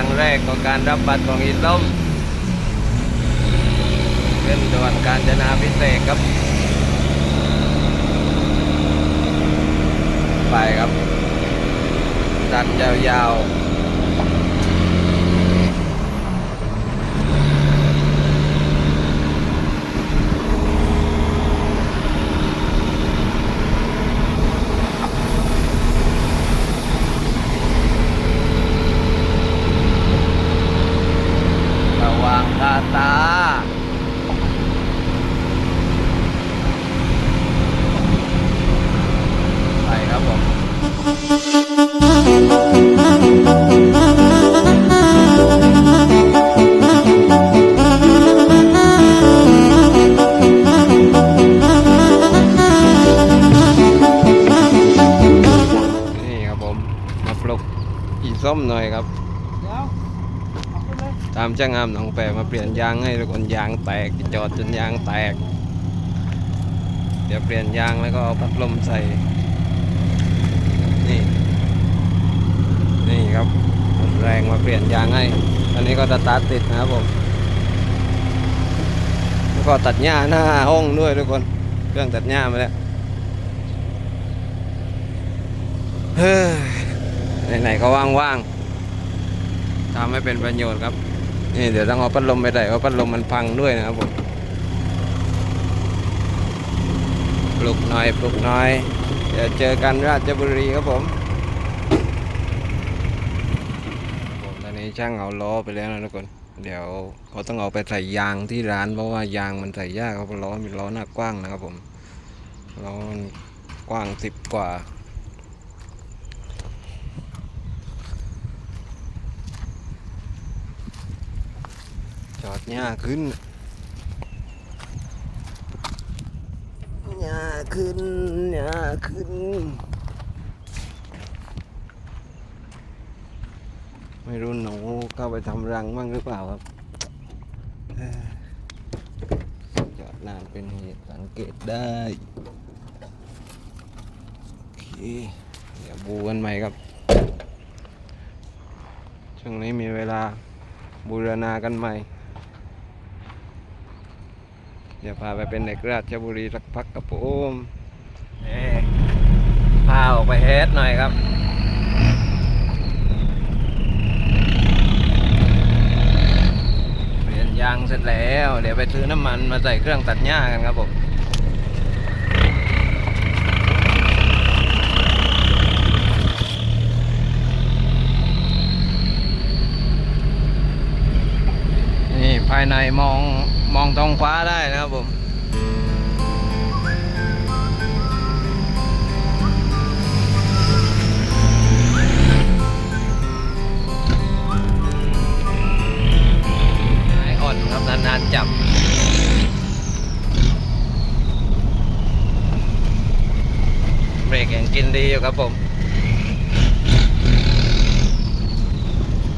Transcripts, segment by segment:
รั้งแรกของการรับบัตรของอีส้มขึ้นด่วนการจนาพิเศษครับ ไปครับดันยาวๆ เปลี่ยนยางให้ทุกคนยางแตกจอดจนยางแตก เดี๋ยวเปลี่ยนยางแล้วก็เอาพัดลมใส่ นี่ นี่ครับแรงมาเปลี่ยนยางให้อันนี้ก็สตาร์ทติดนะครับผมแล้วก็ตัดหญ้าหน้าห้องด้วยทุกคนเครื่องตัดหญ้ามาแล้วเฮ้ยไหนๆก็ว่างๆทำให้เป็นประโยชน์ครับ นี่เดี๋ยวต้องเอาพัดลมไปใส่เพราะพัดลมมันพังด้วยนะครับผมปลุกหน่อยปลุกหน่อยเดี๋ยวเจอกันราชบุรีครับผมผมตอนนี้ช่างเอาล้อไปแล้วนะทุกคน เดี๋ยวเขาต้องเอาไปใส่ยางที่ร้านเพราะว่ายางมันใส่ยากครับเพราะล้อมีล้อหน้ากว้างนะครับผมล้อมันกว้างสิบกว่า จอดหญ้าขึ้นหญ้าขึ้นหญ้าขึ้น ไม่รู้หนูเข้าไปทำรังบ้างหรือเปล่าครับเอ้ยจอดนานเป็นเหตุสังเกตได้โอเคเดี๋ยวบูกันใหม่ครับช่วงนี้มีเวลาบูรณากันใหม่ เดี๋ยวพาไปเป็นเด็กราชบุรีสักพักกับผมพาออกไปเฮดหน่อยครับเปลี่ยนยางเสร็จแล้ว เดี๋ยวไปซื้อน้ำมันมาใส่เครื่องตัดหญ้ากันครับผมนี่ภายในมอง มองท้องฟ้าได้นะครับผมไออ่อนครับนานๆจับเบรกยังกินดีอยู่ครับผม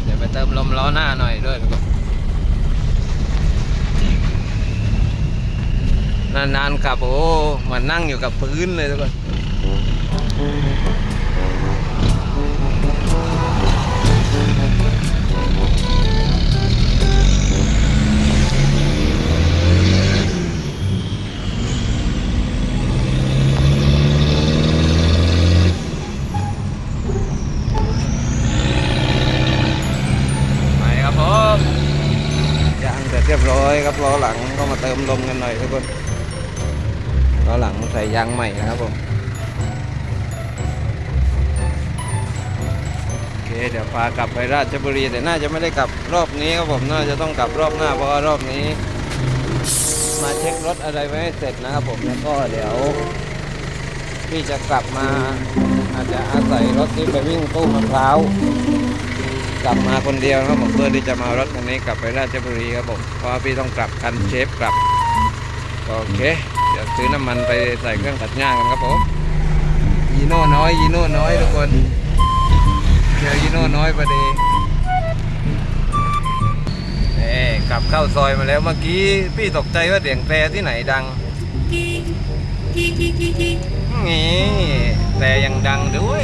เดี๋ยวไปเติมลมล้อหน้าหน่อยด้วยทุกค นนานๆขับโอ้มันนั่งอยู่กับพื้นเลยทุกคนไปครับผมยางเสร็จเรียบร้อยครับล้อหลังก็มาเติมลมกันหน่อยคนล้อหลังใส่ ยางใหม่นะครับผมโอเคเดี๋ยวพากลับไปราชบุรีแต่น่าจะไม่ได้กลับรอบนี้ครับผมน่าจะต้องกลับรอบหน้าเพราะว่ารอบนี้ มาเช็ครถอะไรไว้เสร็จนะครับผมแล้วก็เดี๋ยวพี่จะกลับมาอาจจะอาศัยรถที่ไปวิ่งตู้มะพร้าวกลับมาคนเดียวครับผมเพื่อที่จะมารถคันนี้กลับไปราชบุรีครับผมเพราะพี่ต้องกลับคันเชฟกลับ โอเค เดี๋ยวซื้อน้ำมันไปใส่เครื่องตัดหญ้ากันครับผมยีโน่น้อยยีโน่น้อยทุกคนเจอยีโน่น้อยพอดีเอ๊กลับเข้าซอยมาแล้วเมื่อกี้พี่ตกใจว่าเสียงแต่ที่ไหนดังนี่แต่ยังดังด้วย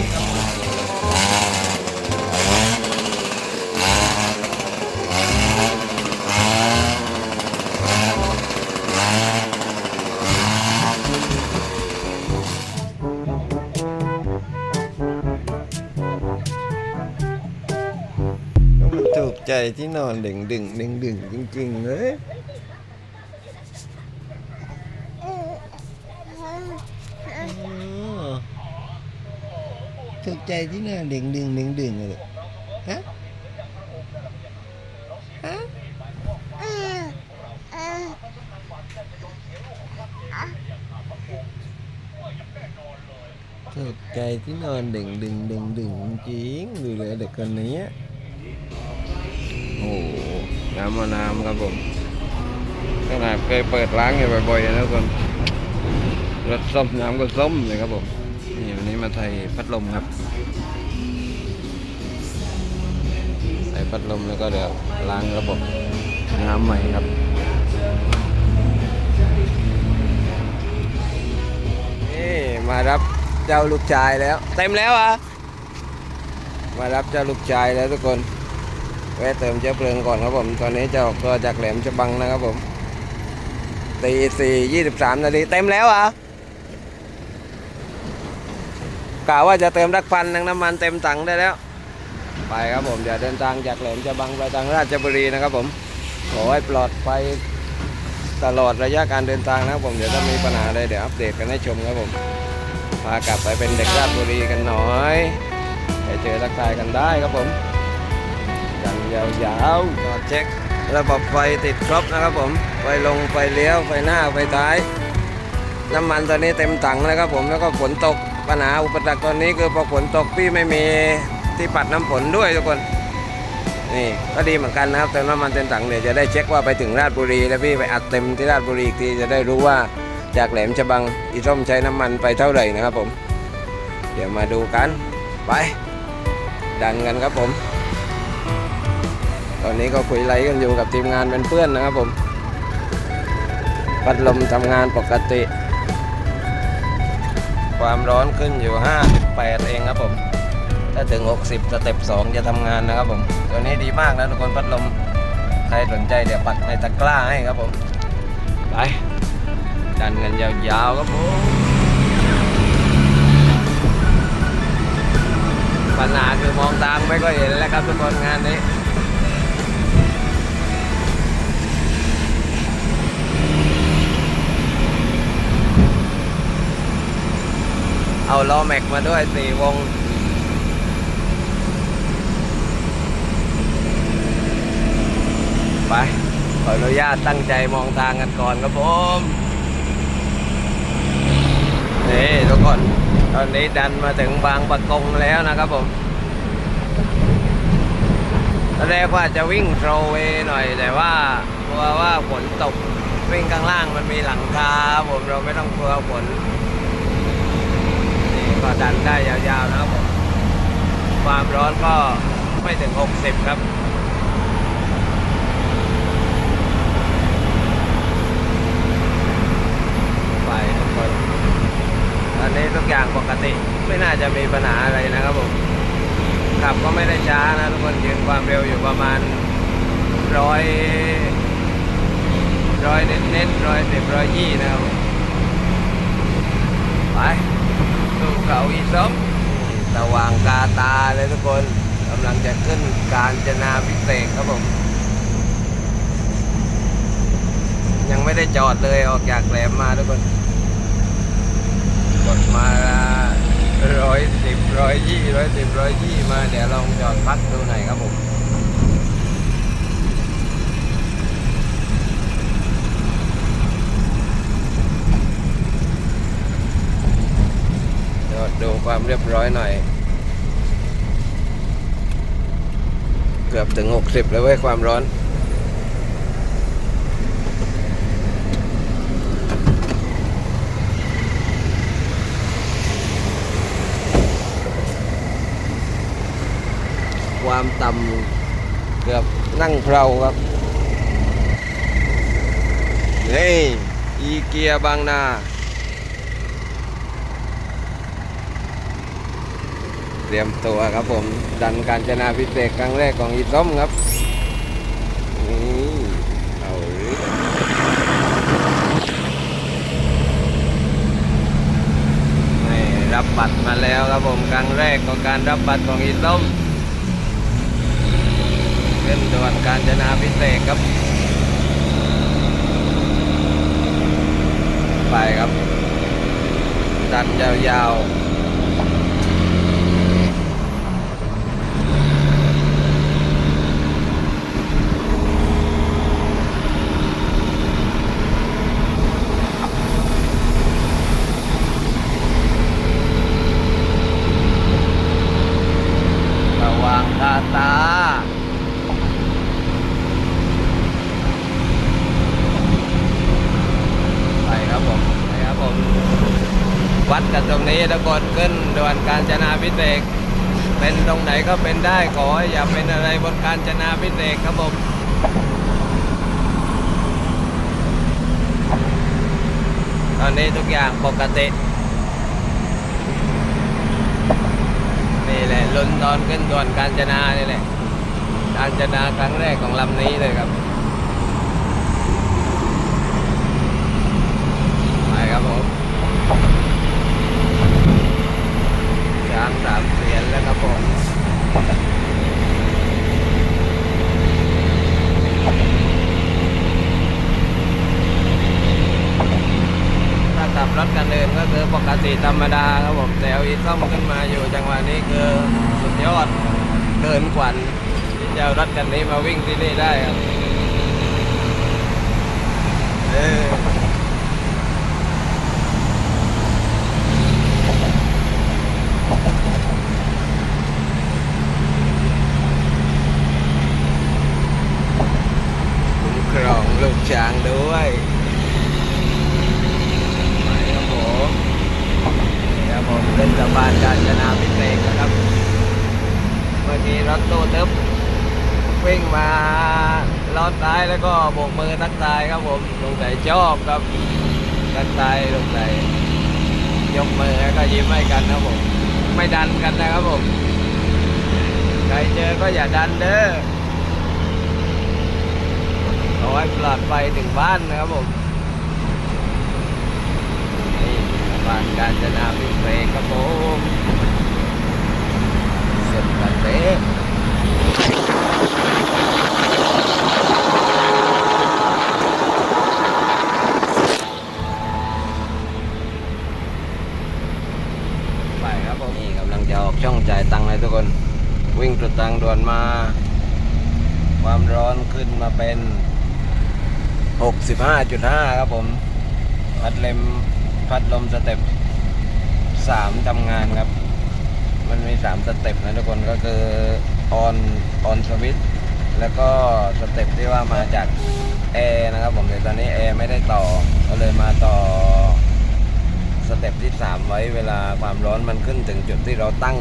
ที่นอนดึงดึงดึงดึงจริงๆเลยถูกใจที่นอนดึงดึงดึงดึงเลยฮะฮะถูกใจที่นอนดึงดึงดึงดึงจริงดูเลยเด็กคนนี้ โอ้น้ำมะนาวครับผมขนาดเคยเปิดร้านอยู่บ่อยๆนะทุกคนรสส้มน้ำก็ส้มเลยครับผมนี่วันนี้มาไทยพัดลมครับใส่พัดลมแล้วก็เดี๋ยวล้างระบบน้ำใหม่ครับนี่มารับเจ้าลูกชายแล้ว เต็มแล้วอะมารับเจ้าลูกชายแล้วทุกคน แวะเติมเชื้อเพลิงก่อนครับผม ตอนนี้จะออกตัวจากแหลมฉบังนะครับผมตีสี่ยี่สิบสามนาทีเต็มแล้วอะกะว่าจะเติมรักพันนังน้ำมันเต็มถังได้แล้ว ไปครับผมเดี๋ยวเดินทางจากแหลมฉบังไปทางราชบุรีนะครับผมขอให้ปลอดภัยตลอดระยะการเดินทางนะครับผมเดี๋ยวถ้ามีปัญหาอะไรเดี๋ยวอัปเดตกันให้ชมครับผมพากลับไปเป็นเด็กราชบุรีกันหน่อยไปเจอทักทายกันได้ครับผม ยาวๆก็เช็คระบบไฟติดครบนะครับผม ไฟลงไฟเลี้ยวไฟหน้าไฟท้าย น้ำมันตอนนี้เต็มถังแล้วครับผมแล้วก็ฝนตกปัญหาอุปสรรคตอนนี้คือพอฝนตกพี่ไม่มีที่ปัดน้ำฝนด้วยทุกคนนี่ก็ดีเหมือนกันนะครับเติมน้ำมันเต็มถังเดี๋ยวจะได้เช็คว่าไปถึงราชบุรี แล้วพี่ไปอัดเต็มที่ราชบุรีอีกทีจะได้รู้ว่าจากแหลมฉบังอีส้มใช้น้ำมันไปเท่าไหร่นะครับผม เดี๋ยวมาดูกันไป ดันกันครับผม อนนี้ก็คุยไลฟ์กันอยู่กับทีมงานเป็นเพื่อนนะครับผม พัดลมทำงานปกติ ความร้อนขึ้นอยู่ 58 เองครับผม ถ้าถึง 60สเต็ป2จะทำงานนะครับผม ตัวนี้ดีมากนะทุกคนพัดลม ใครสนใจเดี๋ยวปักในตะกร้าให้ครับผม ไป ดันกันยาวๆครับผมปัญหาคือมองทางไม่ก็เห็นแล้วครับทุกคนงานนี้ เอาล้อแม็กมาด้วยสี่วง ไป ขออนุญาตตั้งใจมองทางกันก่อนครับผม นี่ทุกคน ตอนนี้ดันมาถึงบางปะกงแล้วนะครับผมตอนแรกว่าจะวิ่งโทรเวหน่อย แต่ว่ากลัวว่าฝนตก วิ่งข้างล่างมันมีหลังคาผมเราไม่ต้องกลัวฝน ก็ดันได้ยาวๆนะครับผมความร้อนก็ไม่ถึง 60 ครับไปทุกคนตอนนี้ทุกอย่างปกติไม่น่าจะมีปัญหาอะไรนะครับผมขับก็ไม่ได้ช้านะทุกคนยืนความเร็วอยู่ประมาณร้อยร้อยเน้นเน้นร้อยสิบร้อยยี่นะครับไป เขาอีสมสว่างกาตาเลยทุกคนกำลังจะขึ้นการจนาพิเศษครับผม ยังไม่ได้จอดเลยออกจากแหลมมาทุกคนกดมาร้อยสิบร้อยยี่ร้อยสิบร้อยยี่มาเดี๋ยวลองจอดพักดูหน่อยครับผม จอดดู ความเรียบร้อยหน่อย เกือบถึง 60 แล้วเว้ยความร้อน ความต่ำเกือบนั่งเพลาครับนี่อีเกียบางนา เตรียมตัวครับผม ดันการจนาพิเศษครั้งแรกของอีส้มครับนี่เอาไม่รับบัตรมาแล้วครับผมครั้งแรกของการรับบัตรของอีส้มขึ้นด่วนกาญจนาพิเศษครับ ไปครับ ดันยาวๆระวังตาตา ไปครับผมไปครับผม วัดกัน ตรกคนขึ้นด่วนกาญจนาพิเศษเป็นตรงไหนก็เป็นได้ขออย่าเป็นอะไรบนกาญจนาพิเศษครับผมตอนนี้ทุกอย่างปกติ นี่แหละลุ้นตอนขึ้นด่วนกาญจนานี่แหละกาญจนาครั้งแรกของลำนี้เลยครับ ไปครับผมช้างสามเสียนถ้าขับรถกันเดินก็คือปกติธรรมดาครับผมแต่เอาอีกซ่อมขึ้นมาอยู่จังหวะนี้คือสุดยอดเกินขวัญที่จะเอารถกันนี้มาวิ่งที่นี่ได้ครับเออ คุ้มครองลูก ช้างด้วยไปครับผมนี่ครับผมเป็นสะพานกาญจนาพิเศษนะครับเมื่อกี้รถตู้ทึบวิ่งมาล้อซ้ายแล้วก็โบกมือทักทายครับผมสงสัยชอบครับทักทายสงสัยยกมือแล้วก็ยิ้มให้กันนะครับผม ไม่ดันกันนะครับผม ใครเจอก็อย่าดันเด้อ เอาไว้ปลอดภัยถึงบ้านนะครับผมนี่บ้านกาญจนาพิเศษครับผมสุดกันเต้ไปครับผมนี่กำลังจะออกช่องจ่ายตังค์เลยทุกคน วิ่งตรวจตังด่วนมา ความร้อนขึ้นมาเป็น 65.5 ครับผม พัดเลมพัดลมสเต็ป3ทำงานครับ มันมี 3 สเต็ปนะทุกคนก็คือออนออนสวิตแล้วก็สเต็ปที่ว่ามาจากแอร์นะครับผมแต่ตอนนี้แอร์ไม่ได้ต่อ ก็เลยมาต่อสเต็ปที่ 3 ไว้เวลาความร้อนมันขึ้นถึงจุดที่เราตั้ง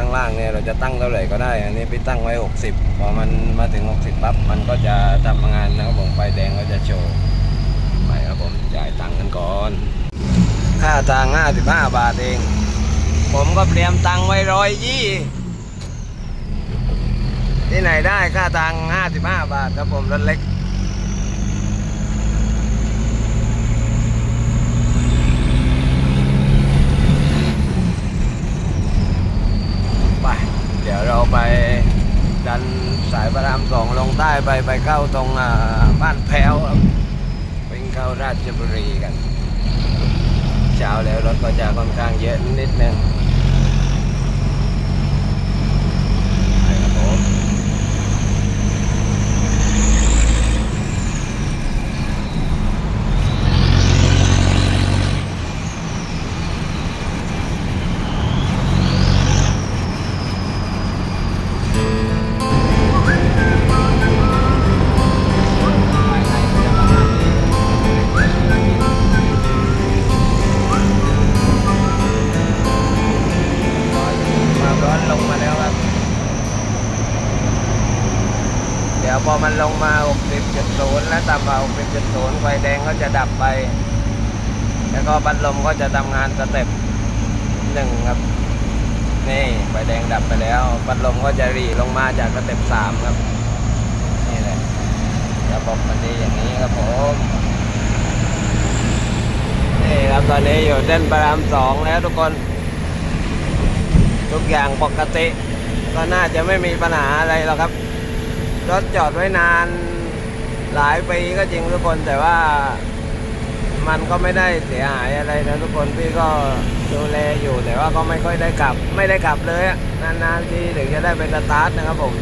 ข้างล่างเนี่ยเราจะตั้งเท่าไหร่ก็ได้ อันนี้พี่ตั้งไว้ 60 พอมันมาถึง 60ปั๊บมันก็จะทำงานนะครับผมไฟแดงก็จะโชว์ไปครับผมจ่ายตังค์กันก่อน ค่าทาง 55 บาทเอง ผมก็เตรียมตังค์ไว้ร้อยยี่ที่ไหนได้ค่าทาง 55 บาทครับผมรถเล็ก ไป เราไปดันสายพระรามสองลงใต้ไปไปเข้าตรงบ้านแพ้วเป็นเข้าราชบุรีกัน เช้าแล้วรถก็จะค่อนข้างเยอะนิดนึง พัดลมก็จะทำงานสเต็ปหนึ่งครับ นี่ไฟแดงดับไปแล้วพัดลมก็จะรีลงมาจากสเต็ปสามครับ นี่แหละระบบมันดีอย่างนี้ครับผมนี่ครับตอนนี้อยู่เส้นพระรามสองแล้วทุกคน ทุกอย่างปกติ ก็น่าจะไม่มีปัญหาอะไรหรอกครับรถจอดไว้นานหลายปีก็จริงทุกคนแต่ว่า มันก็ไม่ได้เสียหายอะไรนะทุกคนพี่ก็ดูแลอยู่แต่ว่าก็ไม่ค่อยได้กลับ ไม่ได้กลับเลยนานๆทีถึงจะได้เป็นสตาร์ทนะครับผม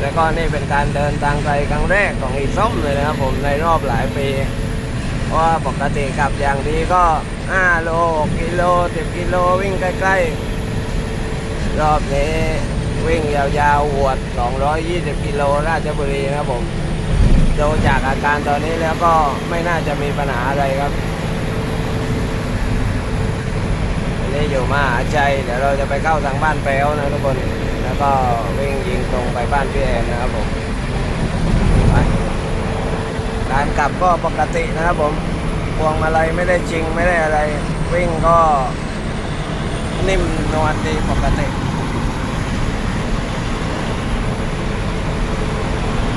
แล้วก็นี่เป็นการเดินทางไกลครั้งแรกของอีส้มเลยนะครับผมในรอบหลายปีเพราะว่าปกติกลับอย่างดีก็5โล6กิโล10กิโลวิ่งใกล้ๆ รอบนี้วิ่งยาวๆหวด 220 กิโลราชบุรีนะครับผม ดูจากอาการตอนนี้แล้วก็ไม่น่าจะมีปัญหาอะไรครับอันนี้อยู่มาหาชัยเดี๋ยวเราจะไปเข้าทางบ้านแป้วนะทุกคน แล้วก็วิ่งยิงตรงไปบ้านพี่แอนนะครับผมการกลับก็ปกตินะครับผมพวงมาลัยไม่ได้จริงไม่ได้อะไร วิ่งก็นิ่มนวลดีปกติ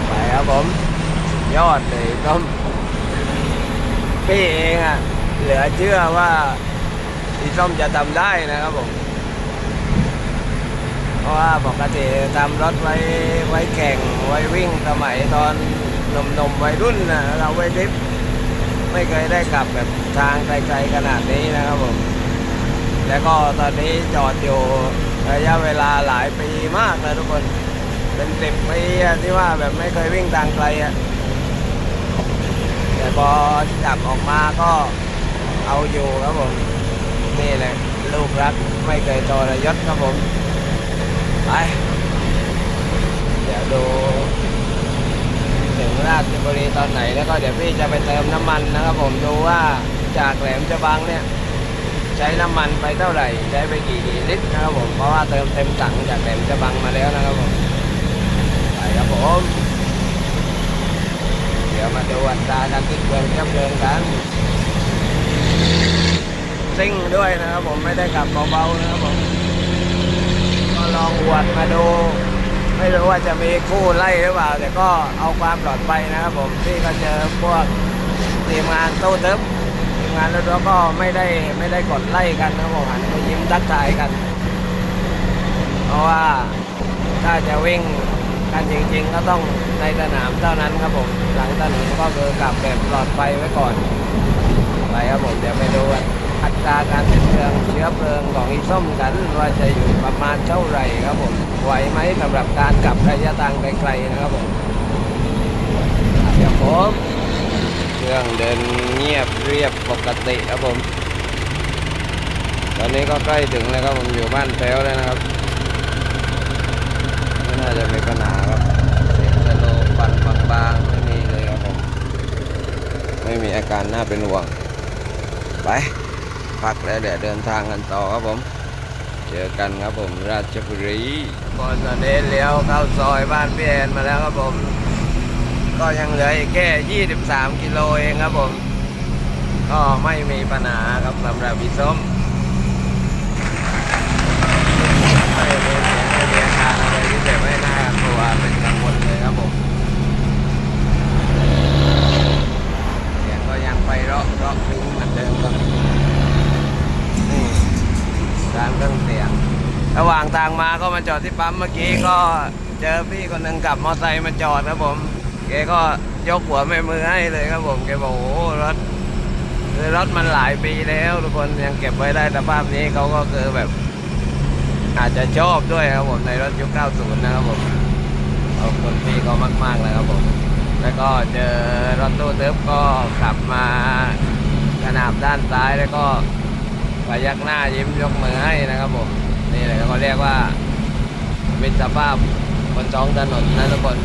ไปครับผม ยอดเลยก็พี่เองอะเหลือเชื่อว่าพี่ส้มจะทำได้นะครับผมเพราะว่าปกติทำรถไว้ไว้แข่งไว้วิ่งสมัยตอนหนุ่มๆวัยรุ่นนะเราไว้ดริฟไม่เคยได้กลับแบบทางไกลๆขนาดนี้นะครับผมแล้วก็ตอนนี้จอดอยู่ระยะเวลาหลายปีมากนะทุกคน เป็นสิบปีที่ว่าแบบไม่เคยวิ่งทางไกลอะ แต่พอจับออกมาก็เอาอยู่ครับผม นี่เลยลูกรักไม่เคยทรยศครับผม ไป เดี๋ยวดูถึงราชบุรีตอนไหนแล้วก็เดี๋ยวพี่จะไปเติมน้ำมันนะครับผมดูว่าจากแหลมฉบังเนี่ยใช้น้ำมันไปเท่าไหร่ ใช้ไปกี่ลิตรนะครับผมเพราะว่าเติมเต็มถังจากแหลมฉบังมาแล้วนะครับผมไปครับผม ดี๋ยวมาดูอัตราการติดเครื่องเทียบเพลิงกันซิ่งด้วยนะครับผมไม่ได้ขับเบาๆนะครับผมก็ลองอวดมาดู ไม่รู้ว่าจะมีคู่ไล่หรือเปล่า แต่ก็เอาความปลอดภัยนะครับผมพี่ก็เจอพวกทีมงานตู้ทึบทีมงานรถก็ไม่ได้ไม่ได้กดไล่กันนะครับผมหันมายิ้มทักทายกัน เพราะว่าถ้าจะวิ่ง กันจริงๆก็ต้องในสนามเท่านั้นครับผม หลังถนนก็คือกลับแบบปลอดภัยไว้ก่อนไปครับผมเดี๋ยวไปดูอัตราการเป็นเพลิงเชื้อเพลิงของอีส้มกันว่าจะอยู่ประมาณเท่าไหร่ครับผมไหวไหมสำหรับการกลับระยะทางไกลๆนะครับผมเดี๋ยวผมเครื่องเดินเงียบเรียบปกติครับผม ตอนนี้ก็ใกล้ถึงแล้วครับผมอยู่บ้านแป้วแล้วนะครับาจะมีปัญหาครับเสียงสโลว์ปั่นบางๆไม่มีเลยครับผมไม่มีอาการน่าเป็นห่วง ไป พักแล้วเดี๋ยวเดินทางกันต่อครับผม เจอกันครับผมราชบุรีก่อนตอนนี้เลี้ยวเข้าซอยบ้านพี่แอนมาแล้วครับผม ก็ยังเหลืออีกแค่ 23 กิโลเองครับผม ก็ไม่มีปัญหาครับสำหรับพี่ส้มไม่มีเสียงไม่มีอาการอะไรที่จะไม่น่ากลัว เป็นกังวลเลยครับผมเสียงก็ยังไปราะเราะพริ้งเหมือนเดิมครับนี่การเครื่องเสียง ระหว่างทางมาก็มาจอดที่ปั๊มเมื่อกี้ก็เจอพี่คนหนึ่งขับมอเตอร์ไซค์มาจอดครับผมแกก็ยกหัวแม่มือให้เลยครับผมแกบอกโอ้รถคือรถมันหลายปีแล้วทุกคนยังเก็บไว้ได้สภาพนี้เขาก็คือแบบอาจจะชอบด้วยครับผมในรถยุค 90 นะครับผม ขอบคุณพี่ก็มากๆเลยครับผม แล้วก็เจอรถตู้ทึบก็ขับมาขนาบด้านซ้ายแล้วก็พยักหน้ายิ้มยกมือให้นะครับผม นี่เลยเขาเรียกว่ามิตรภาพบนท้องถนนนะทุกคน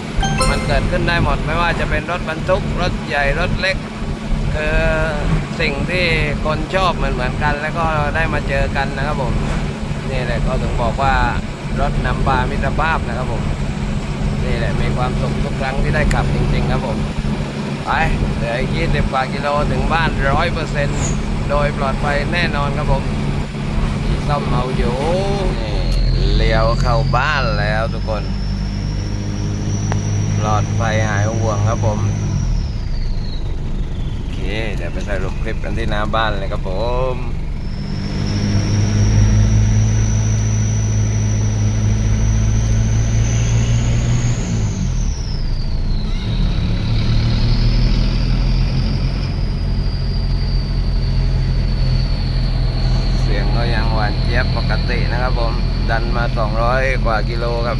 มันเกิดขึ้นได้หมดไม่ว่าจะเป็นรถบรรทุกรถใหญ่รถเล็ก คือสิ่งที่คนชอบเหมือนเหมือนกัน แล้วก็ได้มาเจอกันนะครับผม นี่แหละก็ถึงบอกว่ารถนำพามิตรภาพนะครับผม นี่แหละมีความสุขทุกครั้งที่ได้ขับจริง ๆ ครับผม ไปเหลืออีก20กว่ากิโลถึงบ้านร้อยเปอร์เซ็นต์โดยปลอดภัยแน่นอนครับผมซ่อมเอาอยู่นี่เลี้ยวเข้าบ้านแล้วทุกคน ปลอดภัยหายห่วงครับผมโอเคเดี๋ยวไปถ่ายรูปคลิปกันที่หน้าบ้านเลยครับผม ดันมา 200 กว่ากิโลครับ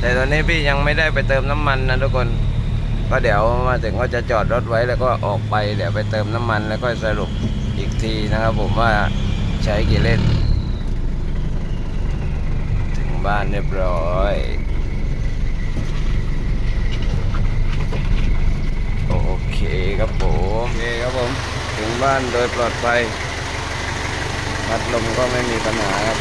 แต่ตอนนี้พี่ยังไม่ได้ไปเติมน้ำมันนะทุกคน ก็เดี๋ยวมาถึงก็จะจอดรถไว้แล้วก็ออกไป เดี๋ยวไปเติมน้ำมันแล้วก็สรุปอีกทีนะครับผมว่าใช้กี่เล่น ถึงบ้านเรียบร้อยโอเคครับผม โอเคครับผม ถึงบ้านโดยปลอดภัยพัดลมก็ไม่มีปัญหาครับ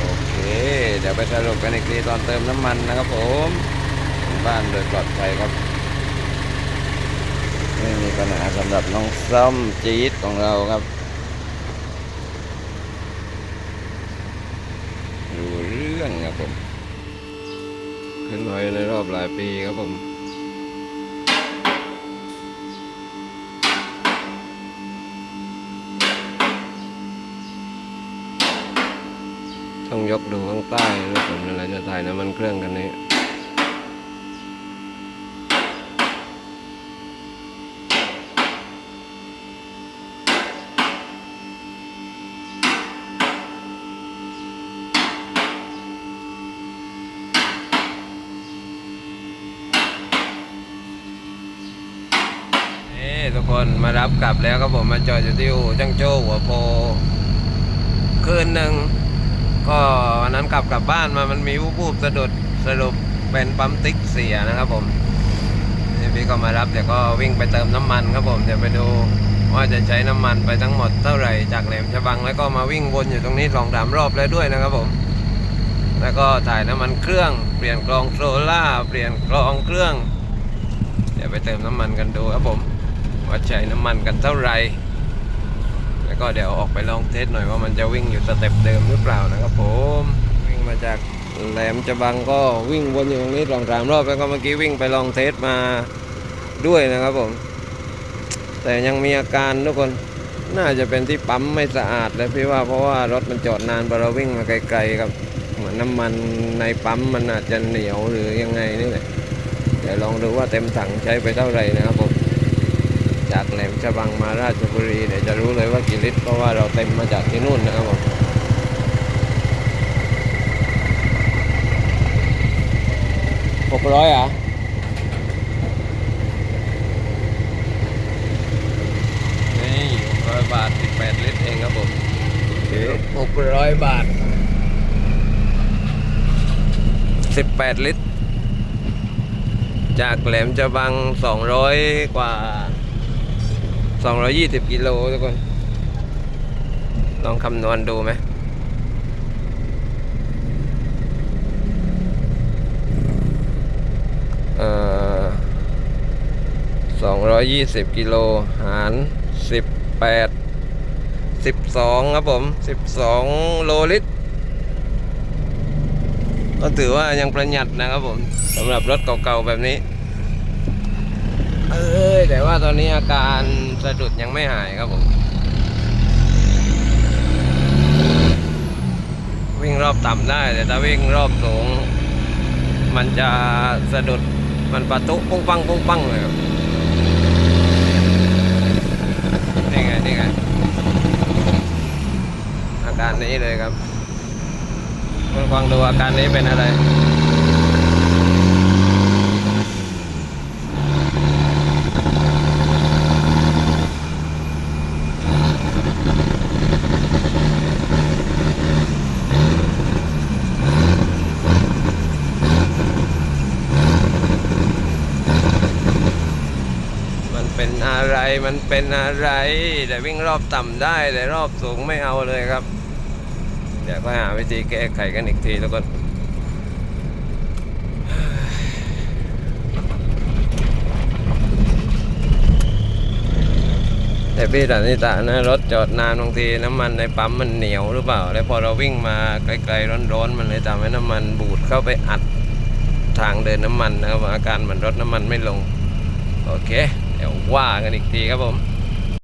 โอเค เดี๋ยวไปสรุปกันอีกทีตอนเติมน้ำมันนะครับผมถึงบ้านโดยปลอดภัยครับ ไม่มีปัญหาสำหรับน้องซ่อมจี๊ดของเราครับ ดูเรื่อง ครับผม ขึ้นลอยในรอบหลายปีครับผมต้องยกดูข้างใต้ด้วยผมอะไรจะถ่ายน้ำมันเครื่องกันนี้ คนมารับกลับแล้วครับผมมาจอดอยู่ที่อู่จังโจ้หัวโพ คืนหนึ่งก็วันนั้นกลับกลับบ้านมามันมีวูบๆสะดุดสรุปเป็นปั๊มติ๊กเสียนะครับผมนี่พี่ก็มารับเดี๋ยวก็วิ่งไปเติมน้ำมันครับผมเดี๋ยวไปดูว่าจะใช้น้ำมันไปทั้งหมดเท่าไหร่จากแหลมฉบังแล้วก็มาวิ่งวนอยู่ตรงนี้สองสามรอบแล้วด้วยนะครับผม แล้วก็ถ่ายน้ำมันเครื่องเปลี่ยนกรองโซล่าเปลี่ยนกรองเครื่อง เดี๋ยวไปเติมน้ำมันกันดูครับผม ว่าใช้น้ำมันกันเท่าไหร่แล้วก็เดี๋ยวออกไปลองเทสหน่อยว่ามันจะวิ่งอยู่สเต็ปเดิมหรือเปล่านะครับผมวิ่งมาจากแหลมฉบังก็วิ่งวนอยู่ตรงนี้สองสามรอบแล้วก็เมื่อกี้วิ่งไปลองเทสมาด้วยนะครับผม แต่ยังมีอาการทุกคนน่าจะเป็นที่ปั๊มไม่สะอาดเลยพี่ว่าเพราะว่ารถมันจอดนานพอเราวิ่งมาไกลๆครับเหมือนน้ำมันในปั๊มมันอาจจะเหนียวหรือยังไงนี่แหละเดี๋ยวลองดูว่าเต็มถังใช้ไปเท่าไหร่นะครับผม จากแหลมฉบังมาราชบุรีเดี๋ยวจะรู้เลยว่ากี่ลิตรเพราะว่าเราเต็มมาจากที่นู่นนะครับผมหกร้อยอะนี่หกร้อยบาทสิบแปดลิตรเองครับผมหกร้อยบาทสิบแปดลิตรจากแหลมฉบังสองร้อยกว่า 220 กิโลทุกคน ลองคำนวณดูไหมเอ่อ220กิโลหาร18 12ครับผม12โลลิตร ก็ถือว่ายังประหยัดนะครับผมสำหรับรถเก่าๆแบบนี้ เอ้ยแต่ว่าตอนนี้อาการสะดุดยังไม่หายครับผม วิ่งรอบต่ำได้ แต่ถ้าวิ่งรอบสูง มันจะสะดุดมันปะตุปุ้งปังปุ้งปังเลยครับนี่ไงนี่ไงอาการนี้เลยครับคุณฟังดูอาการนี้เป็นอะไร อะไรมันเป็นอะไร แต่วิ่งรอบต่ำได้แต่รอบสูงไม่เอาเลยครับ เดี๋ยวก็หาวิธีแก้ไขกันอีกทีแล้วก็แต่พี่สันนิษฐานะรถจอดนานบางทีน้ำมันในปั๊มมันเหนียวหรือเปล่า แล้วพอเราวิ่งมาไกลๆร้อนๆมันเลยทำให้น้ำมันบูดเข้าไปอัดทางเดินน้ำมันนะครับอาการเหมันรถน้ำมันไม่ลง โอเค ดี๋ยวว่ากันอีกทีครับผม